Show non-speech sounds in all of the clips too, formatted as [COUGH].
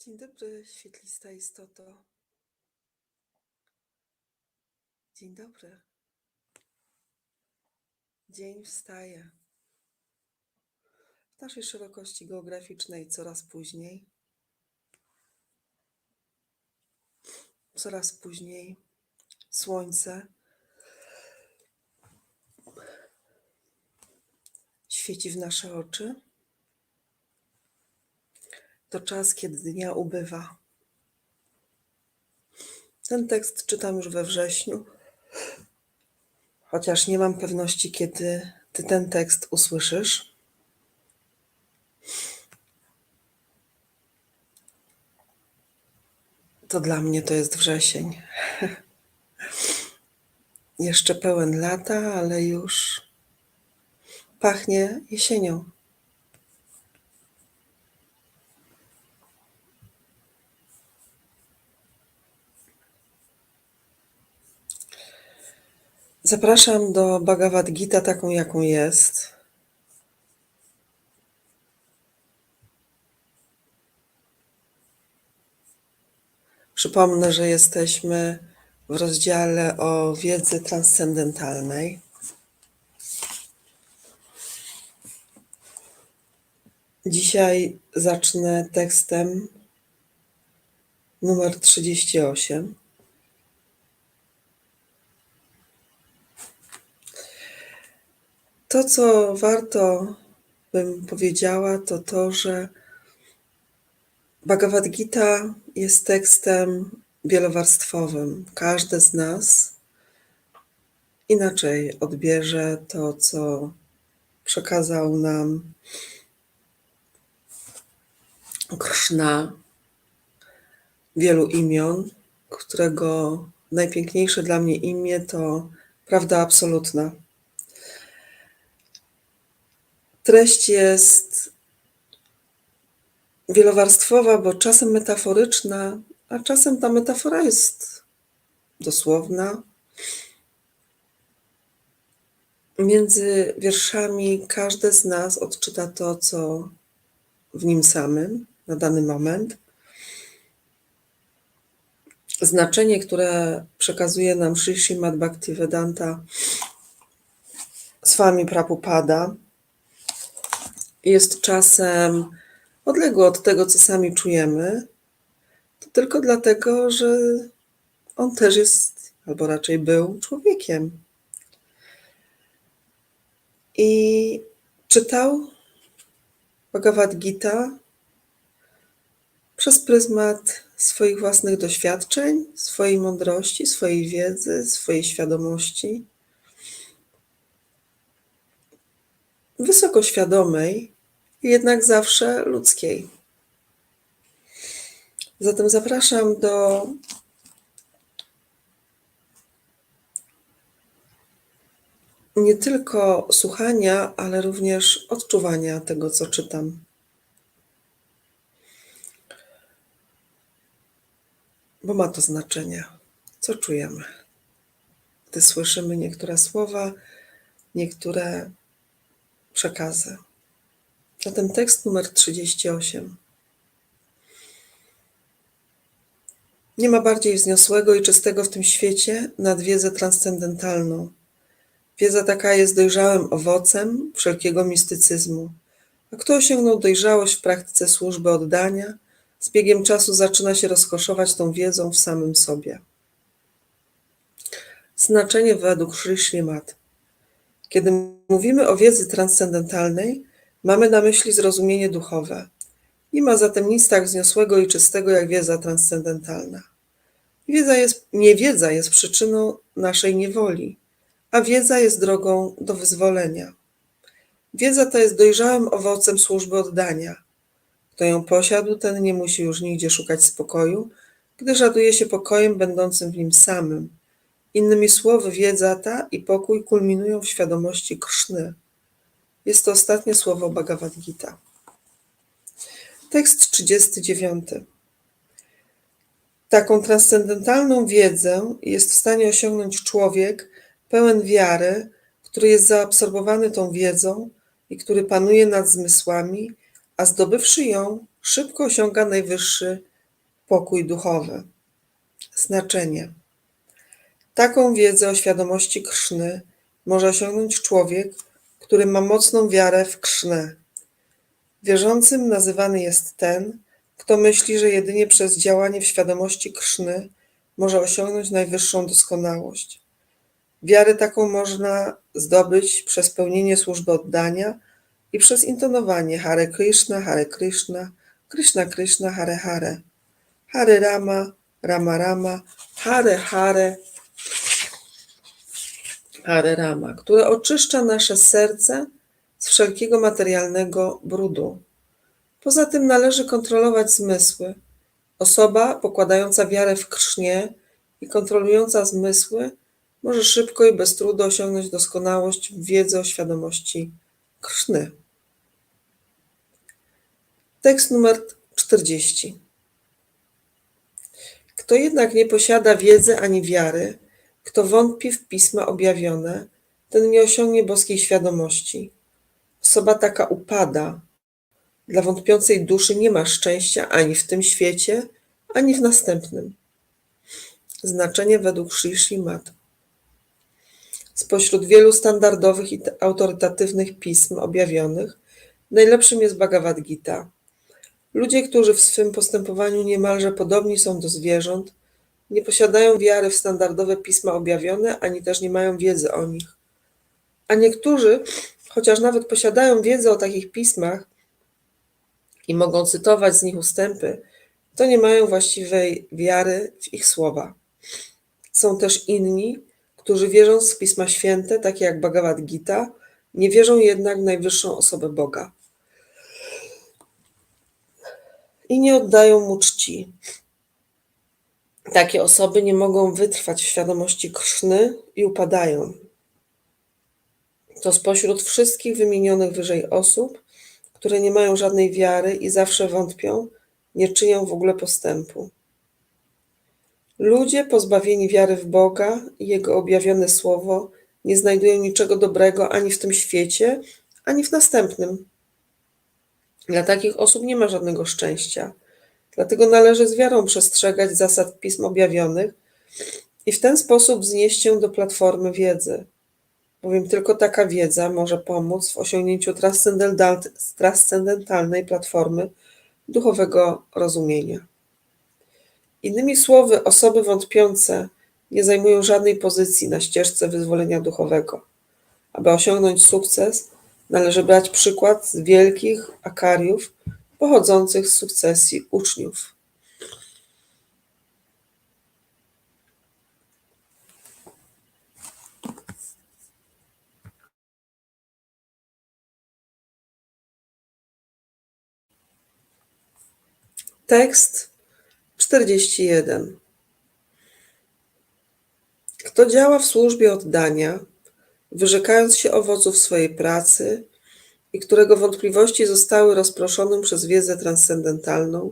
Dzień dobry, świetlista istoto. Dzień dobry. Dzień wstaje. W naszej szerokości geograficznej coraz później. Coraz później słońce świeci w nasze oczy. To czas, kiedy dnia ubywa. Ten tekst czytam już we wrześniu, chociaż nie mam pewności, kiedy ty ten tekst usłyszysz. To dla mnie to jest wrzesień. [LAUGHS] Jeszcze pełen lata, ale już pachnie jesienią. Zapraszam do Bhagavad Gita taką, jaką jest. Przypomnę, że jesteśmy w rozdziale o wiedzy transcendentalnej. Dzisiaj zacznę tekstem numer 38. To, co warto bym powiedziała, to to, że Bhagavad Gita jest tekstem wielowarstwowym. Każdy z nas inaczej odbierze to, co przekazał nam Krishna, wielu imion, którego najpiękniejsze dla mnie imię to prawda absolutna. Treść jest wielowarstwowa, bo czasem metaforyczna, a czasem ta metafora jest dosłowna. Między wierszami każdy z nas odczyta to, co w nim samym na dany moment. Znaczenie, które przekazuje nam Sri Srimad Bhaktivedanta Swami Prabhupada, jest czasem odległy od tego, co sami czujemy, to tylko dlatego, że on też jest, albo raczej był człowiekiem. I czytał Bhagavad Gita przez pryzmat swoich własnych doświadczeń, swojej mądrości, swojej wiedzy, swojej świadomości. Wysoko świadomej, jednak zawsze ludzkiej. Zatem zapraszam do nie tylko słuchania, ale również odczuwania tego, co czytam. Bo ma to znaczenie, co czujemy, gdy słyszymy niektóre słowa, niektóre przekazy. Zatem tekst numer 38. Nie ma bardziej wzniosłego i czystego w tym świecie nad wiedzę transcendentalną. Wiedza taka jest dojrzałym owocem wszelkiego mistycyzmu. A kto osiągnął dojrzałość w praktyce służby oddania, z biegiem czasu zaczyna się rozkoszować tą wiedzą w samym sobie. Znaczenie według Sri Srimad. Kiedy mówimy o wiedzy transcendentalnej, mamy na myśli zrozumienie duchowe. Nie ma zatem nic tak wzniosłego i czystego jak wiedza transcendentalna. Wiedza jest, niewiedza jest przyczyną naszej niewoli, a wiedza jest drogą do wyzwolenia. Wiedza ta jest dojrzałym owocem służby oddania. Kto ją posiadł, ten nie musi już nigdzie szukać spokoju, gdyż raduje się pokojem będącym w nim samym. Innymi słowy, wiedza ta i pokój kulminują w świadomości Krszny. Jest to ostatnie słowo Bhagavad Gita. Tekst 39. Taką transcendentalną wiedzę jest w stanie osiągnąć człowiek pełen wiary, który jest zaabsorbowany tą wiedzą i który panuje nad zmysłami, a zdobywszy ją, szybko osiąga najwyższy pokój duchowy. Znaczenie. Taką wiedzę o świadomości Krzny może osiągnąć człowiek, który ma mocną wiarę w Krishnę. Wierzącym nazywany jest ten, kto myśli, że jedynie przez działanie w świadomości Krzny może osiągnąć najwyższą doskonałość. Wiarę taką można zdobyć przez pełnienie służby oddania i przez intonowanie Hare Krishna, Hare Krishna, Krishna Krishna, Hare Hare, Hare Rama, Rama Rama, Hare Hare, Hare Rama, które oczyszcza nasze serce z wszelkiego materialnego brudu. Poza tym należy kontrolować zmysły. Osoba pokładająca wiarę w Krsznie i kontrolująca zmysły może szybko i bez trudu osiągnąć doskonałość w wiedzy o świadomości Krszny. Tekst numer 40. Kto jednak nie posiada wiedzy ani wiary, kto wątpi w pisma objawione, ten nie osiągnie boskiej świadomości. Osoba taka upada. Dla wątpiącej duszy nie ma szczęścia ani w tym świecie, ani w następnym. Znaczenie według Sri Srimad. Spośród wielu standardowych i autorytatywnych pism objawionych, najlepszym jest Bhagavad Gita. Ludzie, którzy w swym postępowaniu niemalże podobni są do zwierząt, nie posiadają wiary w standardowe pisma objawione, ani też nie mają wiedzy o nich. A niektórzy, chociaż nawet posiadają wiedzę o takich pismach i mogą cytować z nich ustępy, to nie mają właściwej wiary w ich słowa. Są też inni, którzy wierzą w Pisma Święte, takie jak Bhagavad Gita, nie wierzą jednak w najwyższą osobę Boga. I nie oddają mu czci. Takie osoby nie mogą wytrwać w świadomości Krszny i upadają. To spośród wszystkich wymienionych wyżej osób, które nie mają żadnej wiary i zawsze wątpią, nie czynią w ogóle postępu. Ludzie pozbawieni wiary w Boga i Jego objawione słowo nie znajdują niczego dobrego ani w tym świecie, ani w następnym. Dla takich osób nie ma żadnego szczęścia. Dlatego należy z wiarą przestrzegać zasad pism objawionych i w ten sposób znieść się do platformy wiedzy, bowiem tylko taka wiedza może pomóc w osiągnięciu transcendentalnej platformy duchowego rozumienia. Innymi słowy, osoby wątpiące nie zajmują żadnej pozycji na ścieżce wyzwolenia duchowego. Aby osiągnąć sukces, należy brać przykład z wielkich akariów pochodzących z sukcesji uczniów. Tekst 41. Kto działa w służbie oddania, wyrzekając się owoców swojej pracy i którego wątpliwości zostały rozproszone przez wiedzę transcendentalną,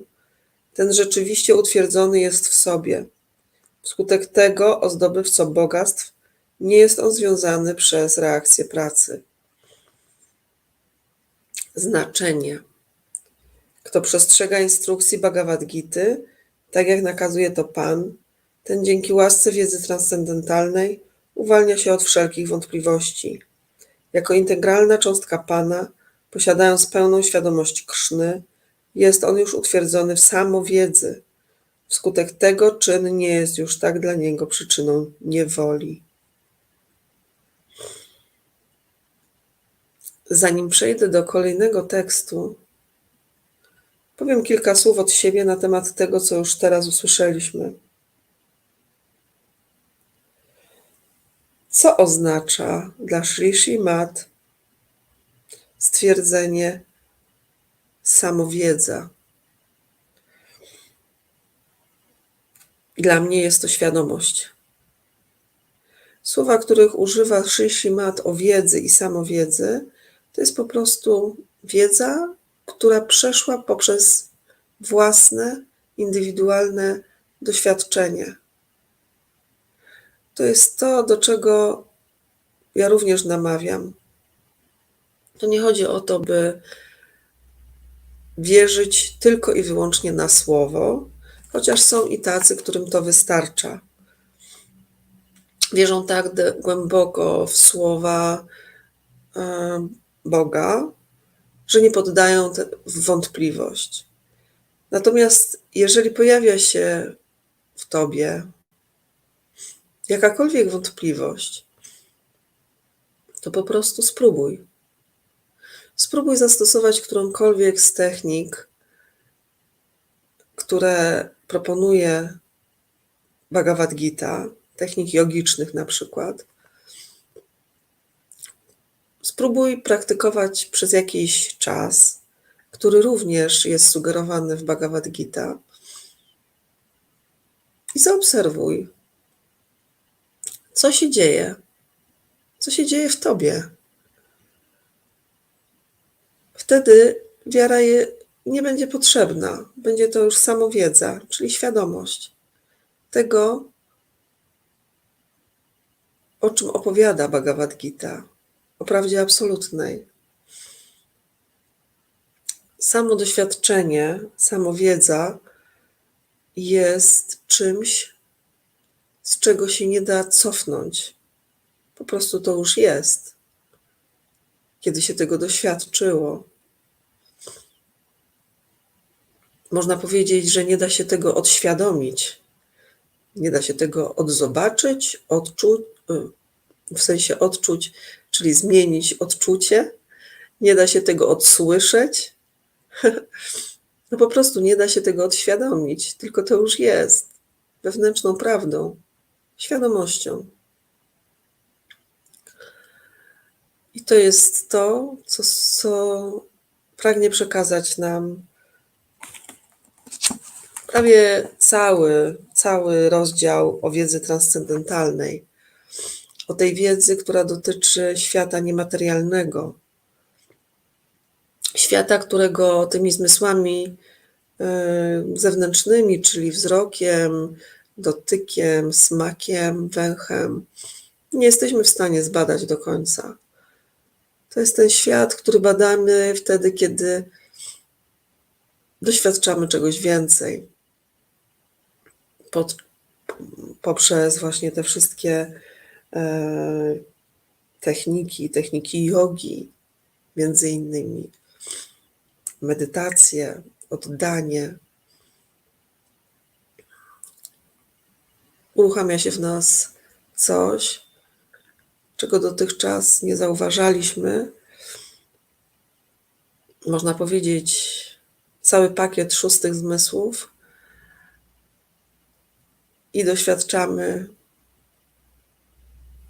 ten rzeczywiście utwierdzony jest w sobie. Wskutek tego o zdobywco bogactw nie jest on związany przez reakcję pracy. Znaczenie. Kto przestrzega instrukcji Bhagavad Gita, tak jak nakazuje to Pan, ten dzięki łasce wiedzy transcendentalnej uwalnia się od wszelkich wątpliwości. Jako integralna cząstka Pana, posiadając pełną świadomość Krzny, jest on już utwierdzony w samowiedzy. Wskutek tego czyn nie jest już tak dla niego przyczyną niewoli. Zanim przejdę do kolejnego tekstu, powiem kilka słów od siebie na temat tego, co już teraz usłyszeliśmy. Co oznacza dla Shri Mat stwierdzenie samowiedza? Dla mnie jest to świadomość. Słowa, których używa Shri Mat o wiedzy i samowiedzy, to jest po prostu wiedza, która przeszła poprzez własne, indywidualne doświadczenie to jest to, do czego ja również namawiam. To nie chodzi o to, by wierzyć tylko i wyłącznie na słowo, chociaż są i tacy, którym to wystarcza. Wierzą tak głęboko w słowa Boga, że nie poddają w wątpliwość. Natomiast jeżeli pojawia się w tobie jakakolwiek wątpliwość, to po prostu spróbuj. Spróbuj zastosować którąkolwiek z technik, które proponuje Bhagavad Gita, technik jogicznych na przykład. Spróbuj praktykować przez jakiś czas, który również jest sugerowany w Bhagavad Gita. I zaobserwuj, co się dzieje, co się dzieje w tobie. Wtedy wiara je nie będzie potrzebna. Będzie to już samowiedza, czyli świadomość tego, o czym opowiada Bhagavad Gita, o prawdzie absolutnej. Samo doświadczenie, samo wiedza jest czymś, czego się nie da cofnąć. Po prostu to już jest, kiedy się tego doświadczyło. Można powiedzieć, że nie da się tego odświadomić, nie da się tego odzobaczyć, odczuć, w sensie odczuć, czyli zmienić odczucie, nie da się tego odsłyszeć. [LAUGHS] No po prostu nie da się tego odświadomić, tylko to już jest wewnętrzną prawdą, świadomością. I to jest to, co, co pragnie przekazać nam prawie cały, cały rozdział o wiedzy transcendentalnej, o tej wiedzy, która dotyczy świata niematerialnego, świata, którego tymi zmysłami y, zewnętrznymi, czyli wzrokiem, dotykiem, smakiem, węchem, nie jesteśmy w stanie zbadać do końca. To jest ten świat, który badamy wtedy, kiedy doświadczamy czegoś więcej. Pod, poprzez właśnie te wszystkie e, techniki, techniki jogi, między innymi, medytację, oddanie. Uruchamia się w nas coś, czego dotychczas nie zauważaliśmy. Można powiedzieć, cały pakiet szóstych zmysłów i doświadczamy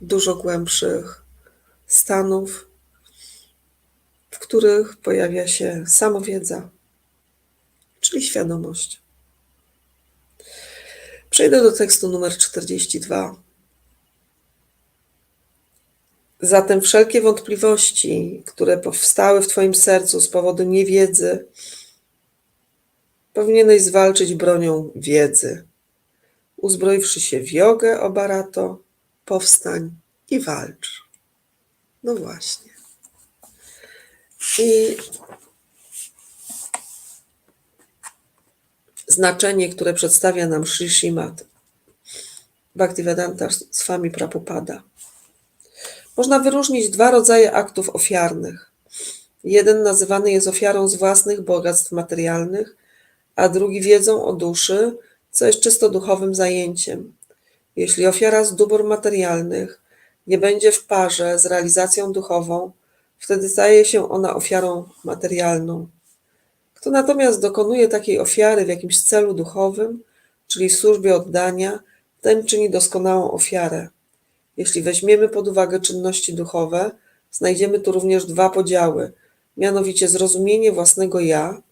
dużo głębszych stanów, w których pojawia się samowiedza, czyli świadomość. Przejdę do tekstu numer 42. Zatem wszelkie wątpliwości, które powstały w Twoim sercu z powodu niewiedzy, powinieneś zwalczyć bronią wiedzy. Uzbrojwszy się w jogę, o barato, powstań i walcz. No właśnie. I znaczenie, które przedstawia nam Sri Srimad Bhaktivedanta Swami Prabhupada. Można wyróżnić dwa rodzaje aktów ofiarnych. Jeden nazywany jest ofiarą z własnych bogactw materialnych, a drugi wiedzą o duszy, co jest czysto duchowym zajęciem. Jeśli ofiara z dóbr materialnych nie będzie w parze z realizacją duchową, wtedy staje się ona ofiarą materialną. Kto natomiast dokonuje takiej ofiary w jakimś celu duchowym, czyli służbie oddania, ten czyni doskonałą ofiarę. Jeśli weźmiemy pod uwagę czynności duchowe, znajdziemy tu również dwa podziały, mianowicie zrozumienie własnego ja,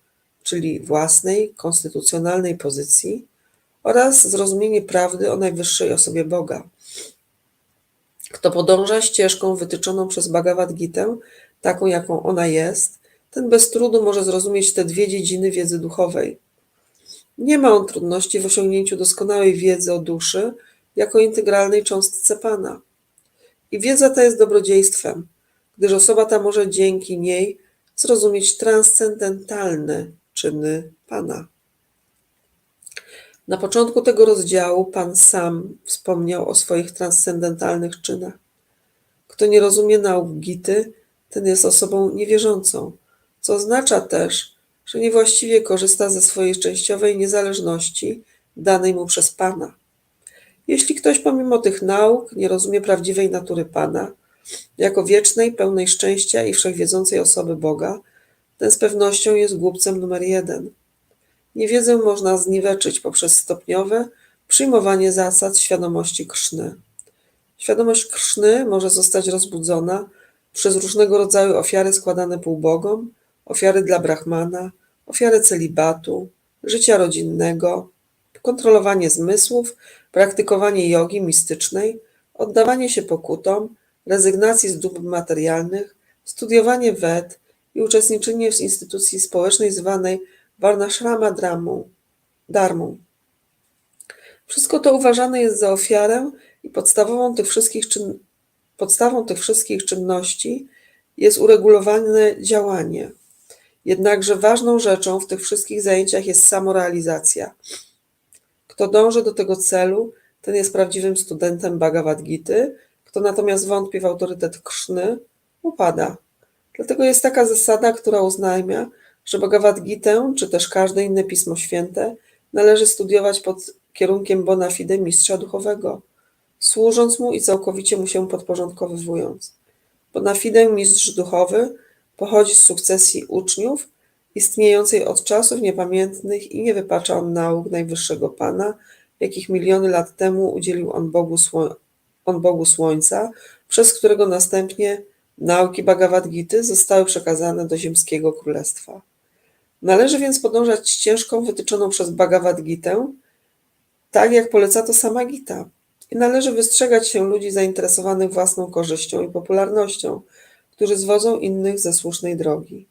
czyli własnej, konstytucjonalnej pozycji, oraz zrozumienie prawdy o najwyższej osobie Boga. Kto podąża ścieżką wytyczoną przez Bhagavad Gitę, taką jaką ona jest, ten bez trudu może zrozumieć te dwie dziedziny wiedzy duchowej. Nie ma on trudności w osiągnięciu doskonałej wiedzy o duszy jako integralnej cząstce Pana. I wiedza ta jest dobrodziejstwem, gdyż osoba ta może dzięki niej zrozumieć transcendentalne czyny Pana. Na początku tego rozdziału Pan sam wspomniał o swoich transcendentalnych czynach. Kto nie rozumie nauk Gity, ten jest osobą niewierzącą, co oznacza też, że niewłaściwie korzysta ze swojej częściowej niezależności danej mu przez Pana. Jeśli ktoś pomimo tych nauk nie rozumie prawdziwej natury Pana, jako wiecznej, pełnej szczęścia i wszechwiedzącej osoby Boga, ten z pewnością jest głupcem numer jeden. Niewiedzę można zniweczyć poprzez stopniowe przyjmowanie zasad świadomości Krszny. Świadomość Krszny może zostać rozbudzona przez różnego rodzaju ofiary składane półbogom, ofiary dla Brahmana, ofiary celibatu, życia rodzinnego, kontrolowanie zmysłów, praktykowanie jogi mistycznej, oddawanie się pokutom, rezygnacji z dóbr materialnych, studiowanie Ved i uczestniczenie w instytucji społecznej zwanej Varnashrama Dharmą. Dharmą. Wszystko to uważane jest za ofiarę i podstawową tych wszystkich czyn, podstawą tych wszystkich czynności jest uregulowane działanie. Jednakże ważną rzeczą w tych wszystkich zajęciach jest samorealizacja. Kto dąży do tego celu, ten jest prawdziwym studentem Bhagavad Gita, kto natomiast wątpi w autorytet Krszny, upada. Dlatego jest taka zasada, która uznajmia, że Bhagavad Gitę, czy też każde inne Pismo Święte, należy studiować pod kierunkiem bona fide mistrza duchowego, służąc mu i całkowicie mu się podporządkowywując. Bona fide mistrz duchowy pochodzi z sukcesji uczniów, istniejącej od czasów niepamiętnych i nie wypacza on nauk Najwyższego Pana, jakich miliony lat temu udzielił on Bogu, on Bogu Słońca, przez którego następnie nauki Bhagavad Gity zostały przekazane do ziemskiego królestwa. Należy więc podążać ścieżką wytyczoną przez Bhagavad Gitę, tak jak poleca to sama Gita. I należy wystrzegać się ludzi zainteresowanych własną korzyścią i popularnością, którzy zwodzą innych ze słusznej drogi.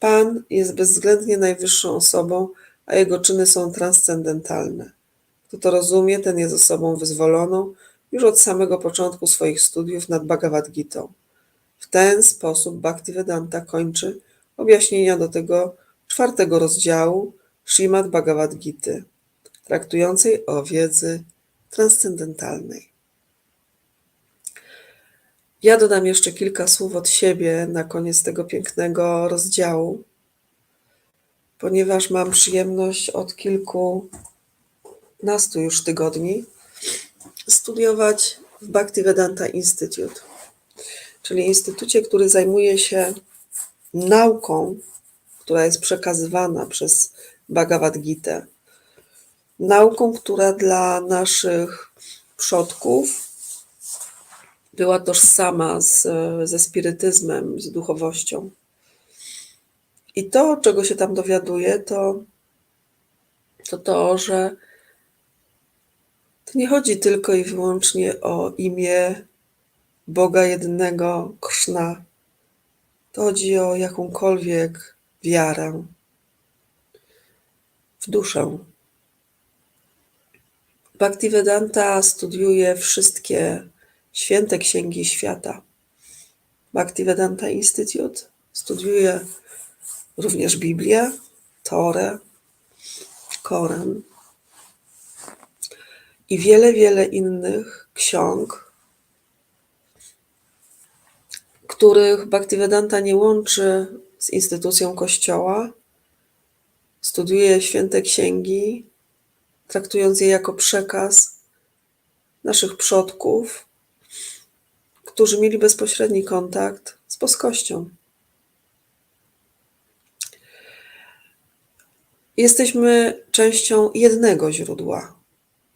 Pan jest bezwzględnie najwyższą osobą, a jego czyny są transcendentalne. Kto to rozumie, ten jest osobą wyzwoloną już od samego początku swoich studiów nad Bhagavad Gitą. W ten sposób Bhaktivedanta kończy objaśnienia do tego czwartego rozdziału Srimad Bhagavad Gita, traktującej o wiedzy transcendentalnej. Ja dodam jeszcze kilka słów od siebie na koniec tego pięknego rozdziału, ponieważ mam przyjemność od kilkunastu już tygodni studiować w Bhaktivedanta Institute, czyli instytucie, który zajmuje się nauką, która jest przekazywana przez Bhagavad Gita. Nauką, która dla naszych przodków była tożsama z, ze spirytyzmem, z duchowością. I to, czego się tam dowiaduję, to to, to że to nie chodzi tylko i wyłącznie o imię Boga jednego, Krszna. To chodzi o jakąkolwiek wiarę w duszę. Bhaktivedanta studiuje wszystkie święte księgi świata. Bhaktivedanta Institute studiuje również Biblię, Torę, Koran i wiele, wiele innych ksiąg, których Bhaktivedanta nie łączy z instytucją Kościoła. Studiuje święte księgi, traktując je jako przekaz naszych przodków, którzy mieli bezpośredni kontakt z boskością. Jesteśmy częścią jednego źródła,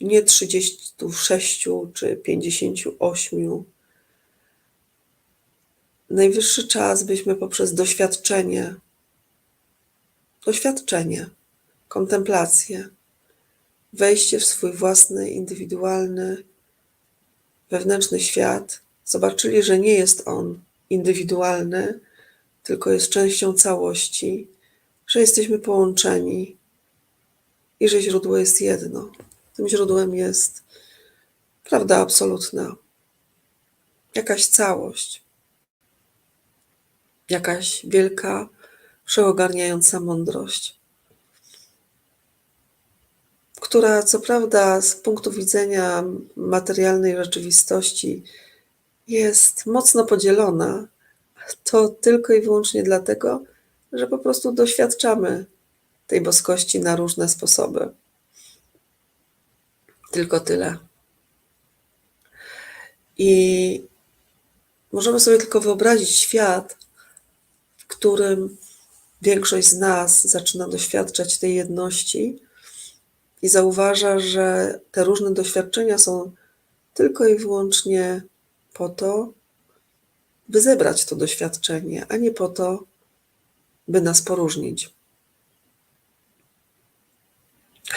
nie 36 czy 58. Najwyższy czas, byśmy poprzez doświadczenie, doświadczenie, kontemplację, wejście w swój własny, indywidualny, wewnętrzny świat, zobaczyli, że nie jest on indywidualny, tylko jest częścią całości, że jesteśmy połączeni i że źródło jest jedno. Tym źródłem jest prawda absolutna, jakaś całość, jakaś wielka, wszeogarniająca mądrość. która co prawda z punktu widzenia materialnej rzeczywistości jest mocno podzielona, to tylko i wyłącznie dlatego, że po prostu doświadczamy tej boskości na różne sposoby. Tylko tyle. I możemy sobie tylko wyobrazić świat, w którym większość z nas zaczyna doświadczać tej jedności i zauważa, że te różne doświadczenia są tylko i wyłącznie po to, by zebrać to doświadczenie, a nie po to, by nas poróżnić.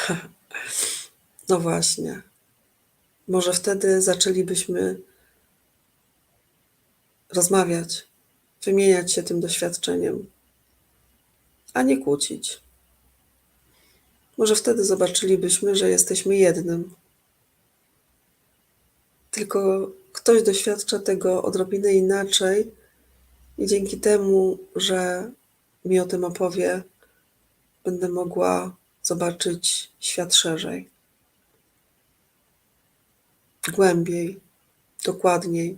[LAUGHS] No właśnie. Może wtedy zaczęlibyśmy rozmawiać, wymieniać się tym doświadczeniem, a nie kłócić. Może wtedy zobaczylibyśmy, że jesteśmy jednym. Tylko ktoś doświadcza tego odrobinę inaczej, i dzięki temu, że mi o tym opowie, będę mogła zobaczyć świat szerzej, głębiej, dokładniej.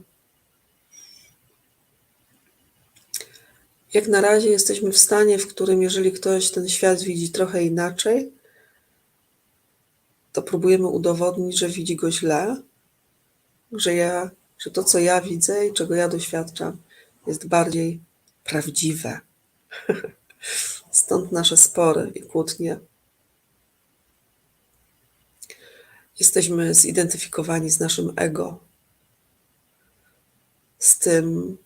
Jak na razie jesteśmy w stanie, w którym jeżeli ktoś ten świat widzi trochę inaczej, to próbujemy udowodnić, że widzi go źle, że ja, że to, co ja widzę i czego ja doświadczam, jest bardziej prawdziwe. [LAUGHS] Stąd nasze spory i kłótnie. Jesteśmy zidentyfikowani z naszym ego, z tym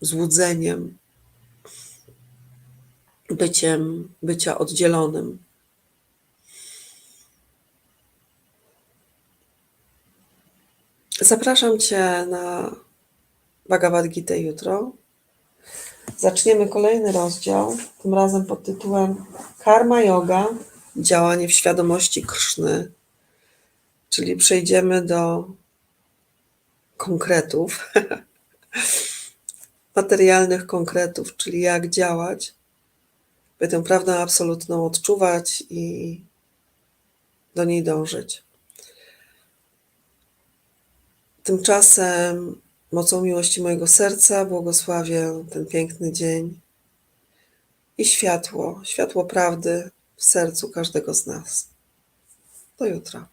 złudzeniem, byciem, bycia oddzielonym. Zapraszam Cię na Bhagavad Gita jutro. Zaczniemy kolejny rozdział, tym razem pod tytułem Karma Yoga, działanie w świadomości Krszny, czyli przejdziemy do konkretów, [LAUGHS] materialnych konkretów, czyli jak działać, by tę prawdę absolutną odczuwać i do niej dążyć. Tymczasem mocą miłości mojego serca błogosławię ten piękny dzień i światło, światło prawdy w sercu każdego z nas. Do jutra.